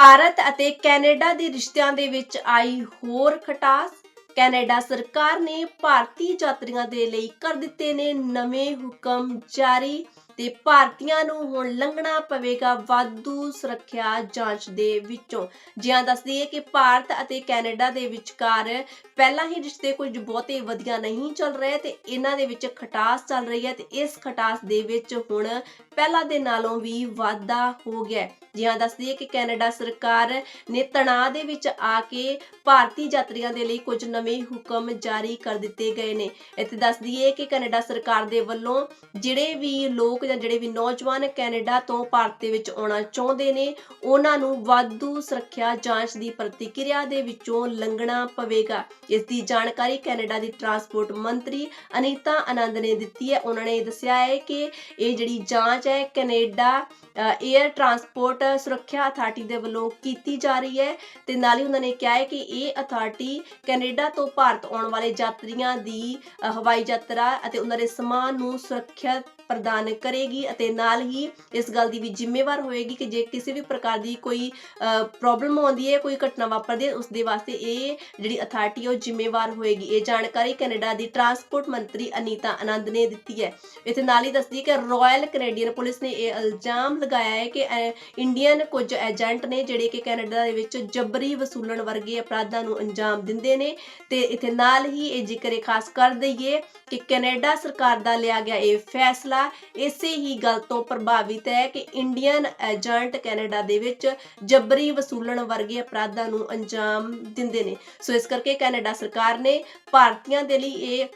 ਭਾਰਤ ਅਤੇ ਕੈਨੇਡਾ ਦੇ ਰਿਸ਼ਤਿਆਂ ਦੇ ਵਿੱਚ ਆਈ ਹੋਰ ਖਟਾਸ। ਕੈਨੇਡਾ ਸਰਕਾਰ ਨੇ ਭਾਰਤੀ ਯਾਤਰੀਆਂ ਦੇ ਲਈ ਕਰ ਦਿੱਤੇ ਨੇ ਨਵੇਂ ਹੁਕਮ ਜਾਰੀ ਤੇ ਭਾਰਤੀਆਂ ਨੂੰ ਹੁਣ ਲੰਘਣਾ ਪਵੇਗਾ ਵਾਧੂ ਸੁਰੱਖਿਆ ਜਾਂਚ ਦੇ ਵਿੱਚੋਂ ਜਿਹਾਂ ਦੱਸਦੀ ਹੈ ਕਿ ਭਾਰਤ ਅਤੇ ਕੈਨੇਡਾ ਦੇ ਵਿਚਕਾਰ ਪਹਿਲਾਂ ਹੀ ਰਿਸ਼ਤੇ ਕੁਝ ਬਹੁਤੇ ਵਧੀਆ ਨਹੀਂ ਚੱਲ ਰਹੇ ਤੇ ਇਹਨਾਂ ਦੇ ਵਿੱਚ ਖਟਾਸ ਚੱਲ ਰਹੀ ਹੈ ਤੇ ਇਸ ਖਟਾਸ ਦੇ ਵਿੱਚ ਹੁਣ ਪਹਿਲਾਂ ਦੇ ਨਾਲੋਂ ਵੀ ਵਾਧਾ ਹੋ ਗਿਆ ਹੈ। ਦੱਸਦੀ ਹੈ ਕਿ ਕੈਨੇਡਾ ਸਰਕਾਰ ਨੇ ਤਣਾਅ ਦੇ ਵਿੱਚ ਆ ਕੇ ਭਾਰਤੀ ਯਾਤਰੀਆਂ ਦੇ ਲਈ ਕੁਝ ਨਵੇਂ ਹੁਕਮ ਜਾਰੀ ਕਰ ਦਿੱਤੇ ਗਏ ਨੇ। ਇੱਥੇ ਦੱਸਦੀ ਹੈ ਕਿ ਕੈਨੇਡਾ ਸਰਕਾਰ ਦੇ ਵੱਲੋਂ ਜਿਹੜੇ ਵੀ ਲੋਕ ਜਾਂ ਜਿਹੜੇ ਵੀ ਨੌਜਵਾਨ ਕੈਨੇਡਾ ਤੋਂ ਭਾਰਤ ਦੇ ਵਿੱਚ ਆਉਣਾ ਚਾਹੁੰਦੇ ਨੇ, ਉਹਨਾਂ ਨੂੰ ਵਾਧੂ ਸੁਰੱਖਿਆ ਜਾਂਚ ਦੀ ਪ੍ਰਤੀਕਿਰਿਆ ਦੇ ਵਿੱਚੋਂ ਲੰਘਣਾ ਪਵੇਗਾ। ਇਸ ਦੀ ਜਾਣਕਾਰੀ ਕੈਨੇਡਾ ਦੀ ਟਰਾਂਸਪੋਰਟ ਮੰਤਰੀ ਅਨੀਤਾ ਆਨੰਦ ਨੇ ਦਿੱਤੀ ਹੈ। ਉਹਨਾਂ ਨੇ ਦੱਸਿਆ ਹੈ ਕਿ ਇਹ ਜਿਹੜੀ ਜਾਂਚ ਹੈ, ਕੈਨੇਡਾ 에ਅਰ ਟਰਾਂਸਪੋਰਟ ਸੁਰੱਖਿਆ ਅਥਾਰਟੀ ਦੇ ਵੱਲੋਂ ਕੀਤੀ ਜਾ ਰਹੀ ਹੈ ਤੇ ਨਾਲ ਹੀ ਉਹਨਾਂ ਨੇ ਕਿਹਾ ਹੈ ਕਿ ਇਹ ਅਥਾਰਟੀ ਕੈਨੇਡਾ ਤੋਂ ਭਾਰਤ ਆਉਣ ਵਾਲੇ ਯਾਤਰੀਆਂ ਦੀ ਹਵਾਈ ਯਾਤਰਾ ਅਤੇ ਉਹਨਾਂ ਦੇ ਸਮਾਨ ਨੂੰ ਸੁਰੱਖਿਆ ਪ੍ਰਦਾਨ ਕਰੇਗੀ ਅਤੇ ਨਾਲ ਹੀ ਇਸ ਗੱਲ ਦੀ ਵੀ ਜ਼ਿੰਮੇਵਾਰ ਹੋਏਗੀ ਕਿ ਜੇ ਕਿਸੇ ਵੀ ਪ੍ਰਕਾਰ ਦੀ ਕੋਈ ਪ੍ਰੋਬਲਮ ਆਉਂਦੀ ਹੈ, ਕੋਈ ਘਟਨਾ ਵਾਪਰਦੀ ਹੈ, ਉਸ ਦੇ ਵਾਸਤੇ ਇਹ ਜਿਹੜੀ ਅਥਾਰਟੀ ਉਹ ਜ਼ਿੰਮੇਵਾਰ ਹੋਏਗੀ। ਇਹ ਜਾਣਕਾਰੀ ਕੈਨੇਡਾ ਦੀ ਟਰਾਂਸਪੋਰਟ ਮੰਤਰੀ ਅਨੀਤਾ ਆਨੰਦ ਨੇ ਦਿੱਤੀ ਹੈ। ਇੱਥੇ ਨਾਲ ਹੀ ਦੱਸਦੀ ਕਿ ਰਾਇਲ ਕੈਨੇਡੀਅਨ ਪੁਲਿਸ ਨੇ ਇਹ ਇਲਜ਼ਾਮ ਲਗਾਇਆ ਹੈ ਕਿ ਇੰਡੀਅਨ ਕੁਝ ਏਜੰਟ ਨੇ ਜਿਹੜੇ ਕਿ ਕੈਨੇਡਾ ਦੇ ਵਿੱਚ ਜਬਰੀ ਵਸੂਲਣ ਵਰਗੇ ਅਪਰਾਧਾਂ ਨੂੰ ਅੰਜਾਮ ਦਿੰਦੇ ਨੇ। ਤੇ ਇੱਥੇ ਨਾਲ ਹੀ ਇਹ ਜ਼ਿਕਰ ਖਾਸ ਕਰ ਦਈਏ ਕਿ ਕੈਨੇਡਾ ਸਰਕਾਰ ਦਾ ਲਿਆ ਗਿਆ ਇਹ ਫੈਸਲਾ ਇਸੇ ਹੀ ਗੱਲ ਤੋਂ ਪ੍ਰਭਾਵਿਤ ਹੈ ਕਿ ਇੰਡੀਅਨ ਏਜੰਟ ਕੈਨੇਡਾ ਦੇ ਵਿੱਚ ਜਬਰੀ ਵਸੂਲਣ ਵਰਗੇ ਅਪਰਾਧਾਂ ਨੂੰ ਅੰਜਾਮ ਦਿੰਦੇ ਨੇ। ਸੋ ਇਸ ਕਰਕੇ ਕੈਨੇਡਾ ਸਰਕਾਰ ਨੇ ਭਾਰਤੀਆਂ ਦੇ ਲਈ ਇਹ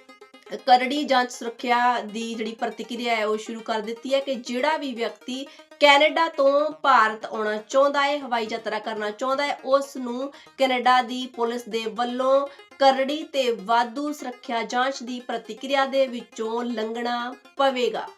ਕਰੜੀ ਜਾਂਚ ਸੁਰੱਖਿਆ ਦੀ ਜਿਹੜੀ ਪ੍ਰਤੀਕਿਰਿਆ ਹੈ, ਉਹ ਸ਼ੁਰੂ ਕਰ ਦਿੱਤੀ ਹੈ ਕਿ ਜਿਹੜਾ ਵੀ ਵਿਅਕਤੀ ਕੈਨੇਡਾ ਤੋਂ ਭਾਰਤ ਆਉਣਾ ਚਾਹੁੰਦਾ ਹੈ, ਹਵਾਈ ਯਾਤਰਾ ਕਰਨਾ ਚਾਹੁੰਦਾ ਹੈ, ਉਸ ਨੂੰ ਕੈਨੇਡਾ ਦੀ ਪੁਲਿਸ ਦੇ ਵੱਲੋਂ ਕਰੜੀ ਤੇ ਵਾਧੂ ਸੁਰੱਖਿਆ ਜਾਂਚ ਦੀ ਪ੍ਰਤੀਕਿਰਿਆ ਦੇ ਵਿੱਚੋਂ ਲੰਘਣਾ ਪਵੇਗਾ।